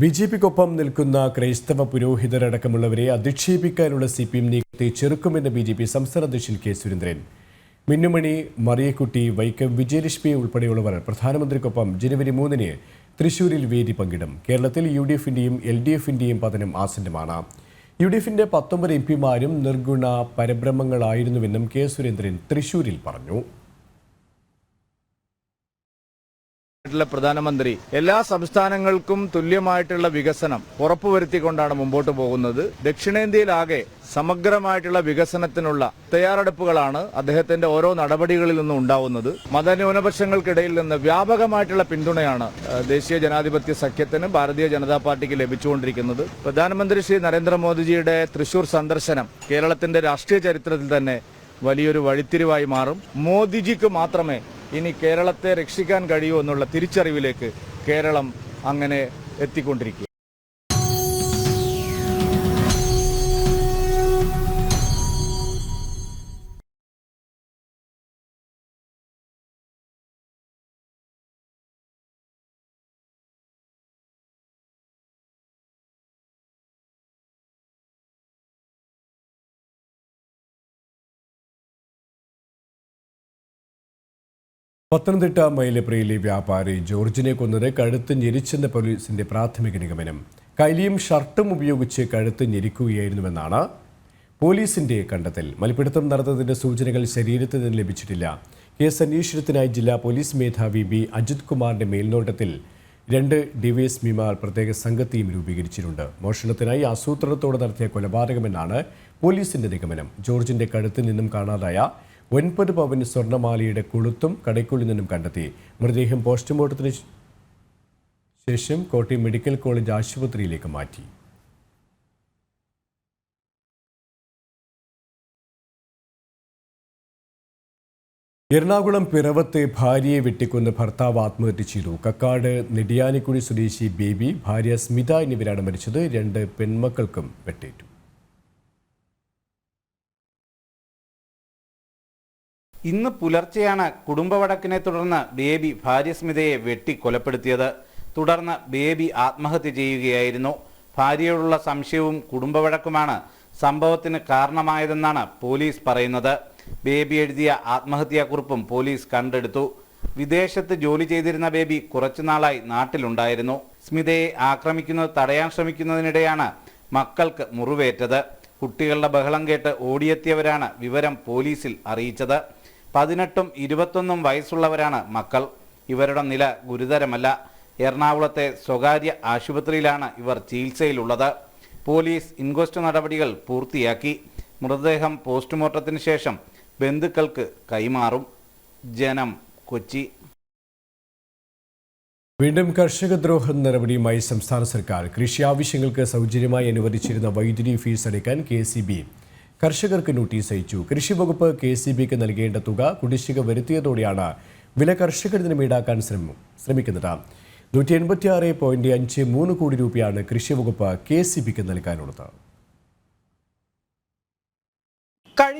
B J പിക്കൊപ്പം നിൽക്കുന്ന ക്രൈസ്തവ പുരോഹിതരടക്കമുള്ളവരെ അധിക്ഷേപിക്കാനുള്ള സി പി എം നീക്കത്തെ ചെറുക്കുമെന്ന് ബി ജെ പി സംസ്ഥാന അധ്യക്ഷൻ കെ സുരേന്ദ്രൻ. മിന്നുമണി മറിയക്കുട്ടി വൈക്കം വിജയലക്ഷ്മി ഉൾപ്പെടെയുള്ളവർ പ്രധാനമന്ത്രിക്കൊപ്പം ജനുവരി മൂന്നിന് തൃശൂരിൽ വേദി പങ്കിടും. കേരളത്തിൽ യു ഡി എഫിന്റെയും എൽ ഡി എഫിന്റെയും പതനം ആസന്നമാണ്. യു ഡി എഫിന്റെ പത്തൊമ്പത് എം പിമാരും നിർഗുണ പരബ്രഹ്മങ്ങളായിരുന്നുവെന്നും കെ സുരേന്ദ്രൻ തൃശൂരിൽ പറഞ്ഞു. ായിട്ടുള്ള പ്രധാനമന്ത്രി എല്ലാ സംസ്ഥാനങ്ങൾക്കും തുല്യമായിട്ടുള്ള വികസനം ഉറപ്പുവരുത്തിക്കൊണ്ടാണ് മുമ്പോട്ട് പോകുന്നത്. ദക്ഷിണേന്ത്യയിലാകെ സമഗ്രമായിട്ടുള്ള വികസനത്തിനുള്ള തയ്യാറെടുപ്പുകളാണ് അദ്ദേഹത്തിന്റെ ഓരോ നടപടികളിൽ നിന്നും ഉണ്ടാവുന്നത്. മതന്യൂനപക്ഷങ്ങൾക്കിടയിൽ നിന്ന് വ്യാപകമായിട്ടുള്ള പിന്തുണയാണ് ദേശീയ ജനാധിപത്യ സഖ്യത്തിന് ഭാരതീയ ജനതാ പാർട്ടിക്ക് ലഭിച്ചുകൊണ്ടിരിക്കുന്നത്. പ്രധാനമന്ത്രി ശ്രീ നരേന്ദ്രമോദിജിയുടെ തൃശൂർ സന്ദർശനം കേരളത്തിന്റെ രാഷ്ട്രീയ ചരിത്രത്തിൽ തന്നെ വലിയൊരു വഴിത്തിരിവായി മാറും. മോദിജിക്ക് മാത്രമേ ഇനി കേരളത്തെ രക്ഷിക്കാൻ കഴിയുമോ എന്നുള്ള തിരിച്ചറിവിലേക്ക് കേരളം അങ്ങനെ എത്തിക്കൊണ്ടിരിക്കുക പത്തനംതിട്ട മൈലപ്രയിലെ വ്യാപാരി ജോർജിനെ കൊന്നത് കഴുത്ത് ഞെരിച്ചെന്ന പോലീസിന്റെ പ്രാഥമിക നിഗമനം. കൈലിയും ഷർട്ടും ഉപയോഗിച്ച് കഴുത്ത് ഞെരിക്കുകയായിരുന്നുവെന്നാണ് പോലീസിന്റെ കണ്ടെത്തൽ. മൽപ്പിടുത്തം നടന്നതിന്റെ സൂചനകൾ ശരീരത്തിൽ നിന്ന് ലഭിച്ചിട്ടില്ല. കേസ് അന്വേഷണത്തിനായി ജില്ലാ പോലീസ് മേധാവി ബി അജിത് കുമാറിന്റെ മേൽനോട്ടത്തിൽ രണ്ട് ഡിവൈഎസ്പിമാർ പ്രത്യേക സംഘത്തെയും രൂപീകരിച്ചിട്ടുണ്ട്. മോഷണത്തിനായി ആസൂത്രണത്തോടെ നടത്തിയ കൊലപാതകമെന്നാണ് പോലീസിന്റെ നിഗമനം. ജോർജിന്റെ കഴുത്തിൽ നിന്നും കാണാതായ ഒൻപത് പവൻ സ്വർണമാലയുടെ കൊളുത്തും കടയ്ക്കുള്ളിൽ നിന്നും കണ്ടെത്തി. മൃതദേഹം പോസ്റ്റ്മോർട്ടത്തിന് ശേഷം കോട്ടയം മെഡിക്കൽ കോളേജ് ആശുപത്രിയിലേക്ക് മാറ്റി. എറണാകുളം പിറവത്ത് ഭാര്യയെ വെട്ടിക്കൊന്ന് ഭർത്താവ് ആത്മഹത്യ ചെയ്തു. കക്കാട് നെടിയാനിക്കുഴി സ്വദേശി ബേബി ഭാര്യ സ്മിത എന്നിവരാണ് മരിച്ചത്. രണ്ട് പെൺമക്കൾക്കും വെട്ടേറ്റു. ഇന്ന് പുലർച്ചെയാണ് കുടുംബവഴക്കിനെ തുടർന്ന് ബേബി ഭാര്യ സ്മിതയെ വെട്ടി കൊലപ്പെടുത്തിയത്. തുടർന്ന് ബേബി ആത്മഹത്യ ചെയ്യുകയായിരുന്നു. ഭാര്യയോടുള്ള സംശയവും കുടുംബവഴക്കുമാണ് സംഭവത്തിന് കാരണമായതെന്നാണ് പോലീസ് പറയുന്നത്. ബേബി എഴുതിയ ആത്മഹത്യാക്കുറിപ്പും പോലീസ് കണ്ടെടുത്തു. വിദേശത്ത് ജോലി ചെയ്തിരുന്ന ബേബി കുറച്ചുനാളായി നാട്ടിലുണ്ടായിരുന്നു. സ്മിതയെ ആക്രമിക്കുന്നത് തടയാൻ ശ്രമിക്കുന്നതിനിടെയാണ് മക്കൾക്ക് മുറിവേറ്റത്. കുട്ടികളുടെ ബഹളം കേട്ട് ഓടിയെത്തിയവരാണ് വിവരം പോലീസിൽ അറിയിച്ചത്. പതിനെട്ടും ഇരുപത്തൊന്നും വയസ്സുള്ളവരാണ് മക്കൾ. ഇവരുടെ നില ഗുരുതരമല്ല. എറണാകുളത്തെ സ്വകാര്യ ആശുപത്രിയിലാണ് ഇവർ ചികിത്സയിലുള്ളത്. പോലീസ് ഇൻക്വസ്റ്റ് നടപടികൾ പൂർത്തിയാക്കി. മൃതദേഹം പോസ്റ്റ്മോർട്ടത്തിന് ശേഷം ബന്ധുക്കൾക്ക് കൈമാറും. ജനം കൊച്ചി. വീണ്ടും കർഷക ദ്രോഹ നടപടിയുമായി സംസ്ഥാന സർക്കാർ കൃഷി ആവശ്യങ്ങൾക്ക് സൗജന്യമായി അനുവദിച്ചിരുന്ന വൈദ്യുതി ഫീസ് അടയ്ക്കാൻ കെ സി ബി കർഷകർക്ക് നോട്ടീസ് അയച്ചു. കൃഷി വകുപ്പ് കെ സി ബിക്ക് നൽകേണ്ട തുക കുടിശ്ശിക വരുത്തിയതോടെയാണ് വില കർഷകരിൽ നിന്നും ഈടാക്കാൻ ശ്രമം ശ്രമിക്കുന്നത്. നൂറ്റി എൺപത്തി ആറ് പോയിന്റ് അഞ്ച് മൂന്ന് കോടി രൂപയാണ് കൃഷി വകുപ്പ് കെ സി ബിക്ക് നൽകാനുള്ളത്.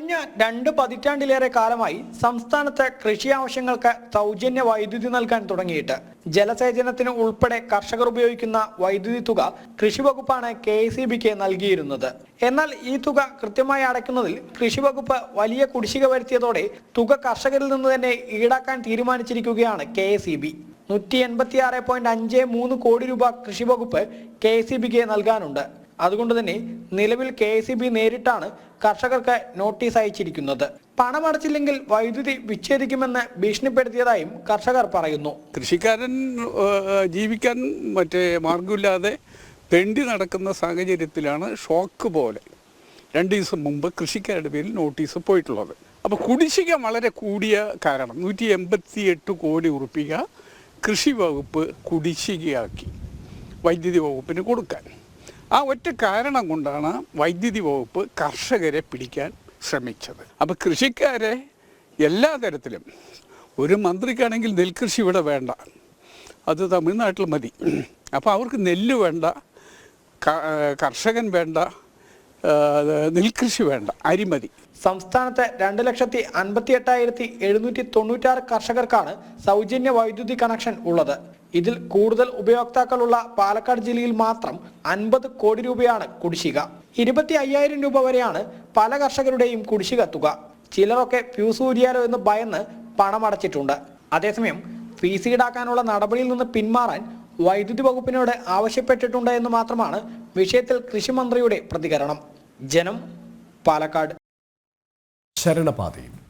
കഴിഞ്ഞ രണ്ട് പതിറ്റാണ്ടിലേറെ കാലമായി സംസ്ഥാനത്ത് കൃഷി ആവശ്യങ്ങൾക്ക് സൗജന്യ വൈദ്യുതി നൽകാൻ തുടങ്ങിയിട്ട്. ജലസേചനത്തിന് ഉൾപ്പെടെ കർഷകർ ഉപയോഗിക്കുന്ന വൈദ്യുതി തുക കൃഷി വകുപ്പാണ് കെ സി ബിക്ക് നൽകിയിരുന്നത്. എന്നാൽ ഈ തുക കൃത്യമായി അടയ്ക്കുന്നതിൽ കൃഷി വകുപ്പ് വലിയ കുടിശ്ശിക വരുത്തിയതോടെ തുക കർഷകരിൽ നിന്ന് തന്നെ ഈടാക്കാൻ തീരുമാനിച്ചിരിക്കുകയാണ് കെ ഇ ബി. നൂറ്റി എൺപത്തി ആറ് പോയിന്റ് അഞ്ച് മൂന്ന് കോടി രൂപ കൃഷി വകുപ്പ് കെ ഇ ബിക്ക് നൽകാനുണ്ട്. അതുകൊണ്ട് തന്നെ നിലവിൽ കെ ബി നേരിട്ടാണ് കർഷകർക്ക് നോട്ടീസ് അയച്ചിരിക്കുന്നത്. പണമടച്ചില്ലെങ്കിൽ വൈദ്യുതി വിച്ഛേദിക്കുമെന്ന് ഭീഷണിപ്പെടുത്തിയതായും കർഷകർ പറയുന്നു. കൃഷിക്കാരൻ ജീവിക്കാൻ മറ്റേ മാർഗമില്ലാതെ തെണ്ടി നടക്കുന്ന സാഹചര്യത്തിലാണ് ഷോക്ക് പോലെ രണ്ട് ദിവസം മുമ്പ് കൃഷിക്കാരുടെ പേരിൽ നോട്ടീസ് പോയിട്ടുള്ളത്. അപ്പോൾ കുടിശ്ശിക വളരെ കൂടിയ കാരണം നൂറ്റി എൺപത്തി എട്ട് കോടി ഉറുപ്പിക കൃഷി വകുപ്പ് കുടിശ്ശികയാക്കി വൈദ്യുതി വകുപ്പിന് കൊടുക്കാൻ. ആ ഒറ്റ കാരണം കൊണ്ടാണ് വൈദ്യുതി വകുപ്പ് കർഷകരെ പിടിക്കാൻ ശ്രമിച്ചത്. അപ്പോൾ കൃഷിക്കാരെ എല്ലാ തരത്തിലും ഒരു മന്ത്രിക്കാണെങ്കിൽ നെൽകൃഷി ഇവിടെ വേണ്ട അത് തമിഴ്നാട്ടിൽ മതി. അപ്പോൾ അവർക്ക് നെല്ല് വേണ്ട കർഷകൻ വേണ്ട നെൽകൃഷി വേണ്ട അരി മതി. സംസ്ഥാനത്തെ രണ്ട് ലക്ഷത്തി അൻപത്തി എട്ടായിരത്തി എഴുന്നൂറ്റി തൊണ്ണൂറ്റാറ് കർഷകർക്കാണ് സൗജന്യ വൈദ്യുതി കണക്ഷൻ ഉള്ളത്. ഇതിൽ കൂടുതൽ ഉപയോക്താക്കളുള്ള പാലക്കാട് ജില്ലയിൽ മാത്രം അൻപത് കോടി രൂപയാണ് കുടിശ്ശിക. ഇരുപത്തി അയ്യായിരം രൂപ വരെയാണ് പല കർഷകരുടെയും കുടിശ്ശിക തുക. ചിലരൊക്കെ ഫ്യൂസ് ഊരിയാലോ എന്ന് ഭയന്ന് പണമടച്ചിട്ടുണ്ട് അതേസമയം ഫീസ് ഈടാക്കാനുള്ള നടപടിയിൽ നിന്ന് പിന്മാറാൻ വൈദ്യുതി വകുപ്പിനോട് ആവശ്യപ്പെട്ടിട്ടുണ്ട് എന്ന് മാത്രമാണ് വിഷയത്തിൽ കൃഷിമന്ത്രിയുടെ പ്രതികരണം. ജനം പാലക്കാട്. ശരണപാതയും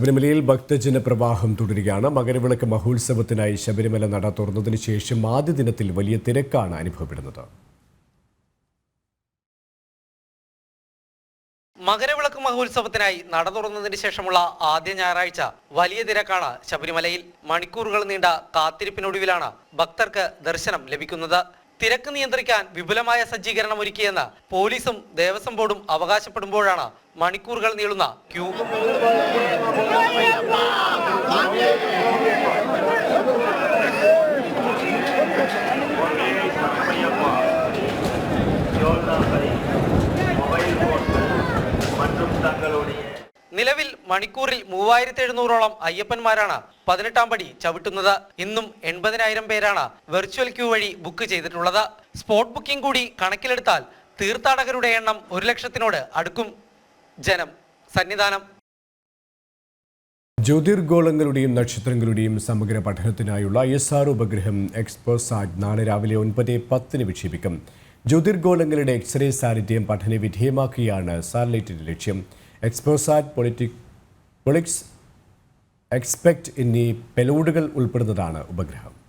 ശബരിമലയിൽ ഭക്തജന പ്രവാഹം തുടരുകയാണ്. മകരവിളക്ക് മഹോത്സവത്തിനായി ശബരിമല നട തുറന്നതിന് ശേഷം ആദ്യ ദിനത്തിൽ വലിയ തിരക്കാണ് അനുഭവപ്പെടുന്നത്. മകരവിളക്ക് മഹോത്സവത്തിനായി നട തുറന്നതിന് ശേഷമുള്ള ആദ്യ ഞായറാഴ്ച വലിയ തിരക്കാണ് ശബരിമലയിൽ. മണിക്കൂറുകൾ നീണ്ട കാത്തിരിപ്പിനൊടുവിലാണ് ഭക്തർക്ക് ദർശനം ലഭിക്കുന്നത്. തിരക്ക് നിയന്ത്രിക്കാൻ വിപുലമായ സജ്ജീകരണം ഒരുക്കിയെന്ന് പോലീസും ദേവസ്വം ബോർഡും അവകാശപ്പെടുമ്പോഴാണ് മണിക്കൂറുകൾ നീളുന്ന ക്യൂ. നിലവിൽ മണിക്കൂറിൽ മൂവായിരത്തി എഴുന്നൂറോളം അയ്യപ്പന്മാരാണ് പതിനെട്ടാം പടി ചവിട്ടുന്നത്. ഇന്നും എൺപതിനായിരം പേരാണ് വെർച്വൽ ക്യൂ വഴി ബുക്ക് ചെയ്തിട്ടുള്ളത്. സ്പോട്ട് ബുക്കിംഗ് കൂടി കണക്കിലെടുത്താൽ തീർത്ഥാടകരുടെ എണ്ണം ഒരു ലക്ഷത്തിനോട് അടുക്കും. ജനം സന്നിധാനം. ജ്യോതിർഗോളങ്ങളുടെയും നക്ഷത്രങ്ങളുടെയും സമഗ്ര പഠനത്തിനായുള്ള എസ് ആർ ഉപഗ്രഹം എക്സ്പോസാറ്റ് നാളെ രാവിലെ ഒൻപത് പത്തിന് വിക്ഷേപിക്കും. ജ്യോതിർഗോളങ്ങളുടെ എക്സ്റേ സാന്നിധ്യം പഠന വിധേയമാക്കുകയാണ് സാറ്റലൈറ്റിന്റെ ലക്ഷ്യം. എക്സ്പോസാറ്റ് പൊളിറ്റിക് പൊളിക്സ് എക്സ്പെക്ട് എന്നീ പെലോഡുകൾ ഉൾപ്പെടുന്നതാണ് ഉപഗ്രഹം.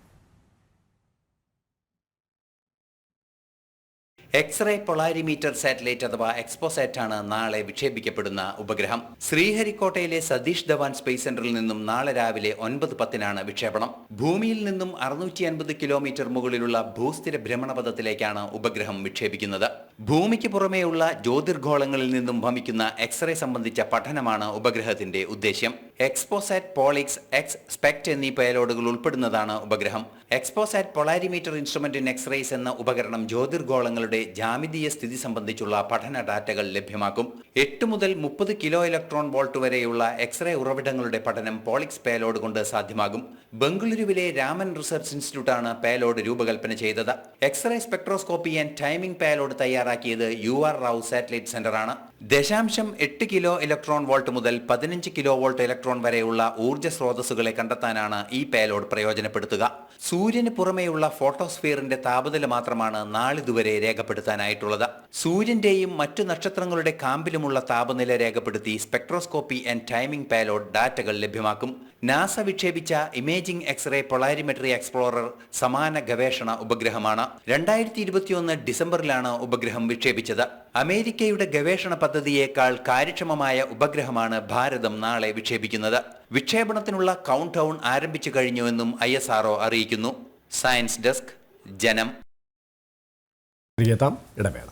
എക്സ്റേ പൊളാരിമീറ്റർ സാറ്റലൈറ്റ് അഥവാ എക്സ്പോസാറ്റാണ് നാളെ വിക്ഷേപിക്കപ്പെടുന്ന ഉപഗ്രഹം. ശ്രീഹരിക്കോട്ടയിലെ സതീഷ് ധവാൻ സ്പേസ് സെന്ററിൽ നിന്നും നാളെ രാവിലെ ഒൻപത് പത്തിനാണ് വിക്ഷേപണം. ഭൂമിയിൽ നിന്നും അറുന്നൂറ്റി അൻപത് കിലോമീറ്റർ മുകളിലുള്ള ഭൂസ്ഥിര ഭ്രമണപഥത്തിലേക്കാണ് ഉപഗ്രഹം വിക്ഷേപിക്കുന്നത്. ഭൂമിക്ക് പുറമേയുള്ള ജ്യോതിർഗോളങ്ങളിൽ നിന്നും ഭമിക്കുന്ന എക്സ്റേ സംബന്ധിച്ച പഠനമാണ് ഉപഗ്രഹത്തിന്റെ ഉദ്ദേശ്യം. എക്സ്പോസാറ്റ് പോളിക്സ് എക്സ് സ്പെക്ട് എന്നീ പേലോഡുകൾ ഉൾപ്പെടുന്നതാണ് ഉപഗ്രഹം. XPoSat polarimeter instrument in X rays എന്ന ഉപകരണം ജ്യോതിർഗോളങ്ങളുടെ ജാമിതീയ സ്ഥിതി സംബന്ധിച്ചുള്ള പഠന ഡാറ്റകൾ ലഭ്യമാക്കും. എട്ട് മുതൽ മുപ്പത് കിലോ ഇലക്ട്രോൺ വോൾട്ട് വരെയുള്ള എക്സ്റേ ഉറവിടങ്ങളുടെ പഠനം പോളിക്സ് പേലോഡ് കൊണ്ട് സാധ്യമാകും. ബംഗളൂരുവിലെ രാമൻ റിസർച്ച് ഇൻസ്റ്റിറ്റ്യൂട്ടാണ് പേലോഡ് രൂപകൽപ്പന ചെയ്തത്. X ray spectroscopy and timing payload തയ്യാറാക്കിയത് യു ആർ റാവു സാറ്റലൈറ്റ് സെന്ററാണ്. ദശാംശം എട്ട് കിലോ ഇലക്ട്രോൺ വോൾട്ട് മുതൽ പതിനഞ്ച് കിലോ വോൾട്ട് ഇലക്ട്രോൺ വരെയുള്ള ഊർജ സ്രോതസ്സുകളെ കണ്ടെത്താനാണ് ഈ പേലോഡ് പ്രയോജനപ്പെടുത്തുക. സൂര്യന് പുറമേയുള്ള ഫോട്ടോസ്ഫിയറിന്റെ താപനില മാത്രമാണ് നാളിതുവരെ രേഖപ്പെടുത്താനായിട്ടുള്ളത്. സൂര്യന്റെയും മറ്റു നക്ഷത്രങ്ങളുടെ കാമ്പിലുമുള്ള താപനില രേഖപ്പെടുത്തി സ്പെക്ട്രോസ്കോപ്പി ആൻഡ് ടൈമിംഗ് പേലോഡ് ഡാറ്റകൾ ലഭ്യമാക്കും. NASA വിക്ഷേപിച്ച imaging X ray polarimetry explorer സമാന ഗവേഷണ ഉപഗ്രഹമാണ്. രണ്ടായിരത്തി ഡിസംബറിലാണ് ഉപഗ്രഹം വിക്ഷേപിച്ചത്. അമേരിക്കയുടെ ഗവേഷണ പദ്ധതിയേക്കാൾ കാര്യക്ഷമമായ ഉപഗ്രഹമാണ് ഭാരതം നാളെ വിക്ഷേപിക്കുന്നത്. വിക്ഷേപണത്തിനുള്ള കൗണ്ട് ഡൗൺ ആരംഭിച്ചു കഴിഞ്ഞുവെന്നും ഐ അറിയിക്കുന്നു. സയൻസ് ഡെസ്ക് ജനം. ഇടവേള.